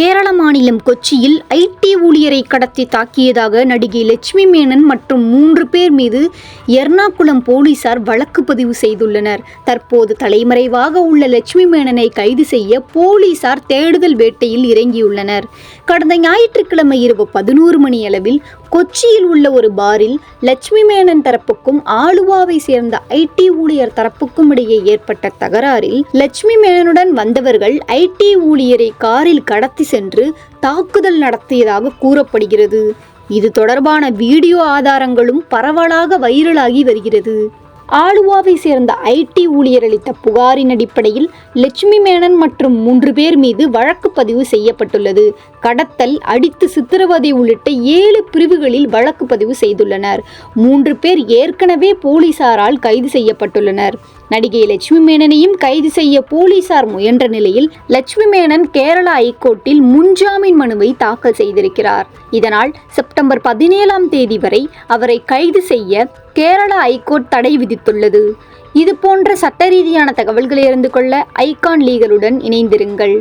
கேரள மாநிலம் கொச்சியில் ஐடி ஊழியரை கடத்தி தாக்கியதாக நடிகை லட்சுமி மேனன் மற்றும் மூன்று பேர் மீது எர்ணாகுளம் போலீசார் வழக்கு பதிவு செய்துள்ளனர். தற்போது தலைமறைவாக உள்ள லட்சுமி மேனனை கைது செய்ய போலீசார் தேடுதல் வேட்டையில் இறங்கியுள்ளனர். கடந்த ஞாயிற்றுக்கிழமை இரவு பதினோரு மணி அளவில் கொச்சியில் உள்ள ஒரு பாரில் லட்சுமி மேனன் தரப்புக்கும் ஆலுவாவை சேர்ந்த ஐடி ஊழியர் தரப்புக்கும் இடையே ஏற்பட்ட தகராறில் லட்சுமி மேனனுடன் வந்தவர்கள் ஐடி ஊழியரை காரில் கடத்தி சென்று தாக்குதல் நடத்தியதாக கூறப்படுகிறது. இது தொடர்பான வீடியோ ஆதாரங்களும் பரவலாக வைரலாகி வருகிறது. ஆலுவாவை சேர்ந்த ஐடி ஊழியர் அளித்த புகாரின் அடிப்படையில் லட்சுமி மேனன் மற்றும் மூன்று பேர் மீது வழக்கு பதிவு செய்யப்பட்டுள்ளது. கடத்தல் அடித்து சித்திரவதை உள்ளிட்ட ஏழு பிரிவுகளில் வழக்கு பதிவு செய்துள்ளனர். மூன்று பேர் ஏற்கனவே போலீசாரால் கைது செய்யப்பட்டுள்ளனர். நடிகை லட்சுமி மேனனையும் கைது செய்ய போலீசார் முயன்ற நிலையில் லட்சுமி மேனன் கேரள ஐகோர்ட்டில் முன்ஜாமீன் மனுவை தாக்கல் செய்திருக்கிறார். இதனால் செப்டம்பர் பதினேழாம் தேதி வரை அவரை கைது செய்ய கேரள ஐகோர்ட் தடை விதித்துள்ளது. இது போன்ற சட்ட ரீதியான தகவல்களை அறிந்து கொள்ள ஐகான் லீகலுடன் இணைந்திருங்கள்.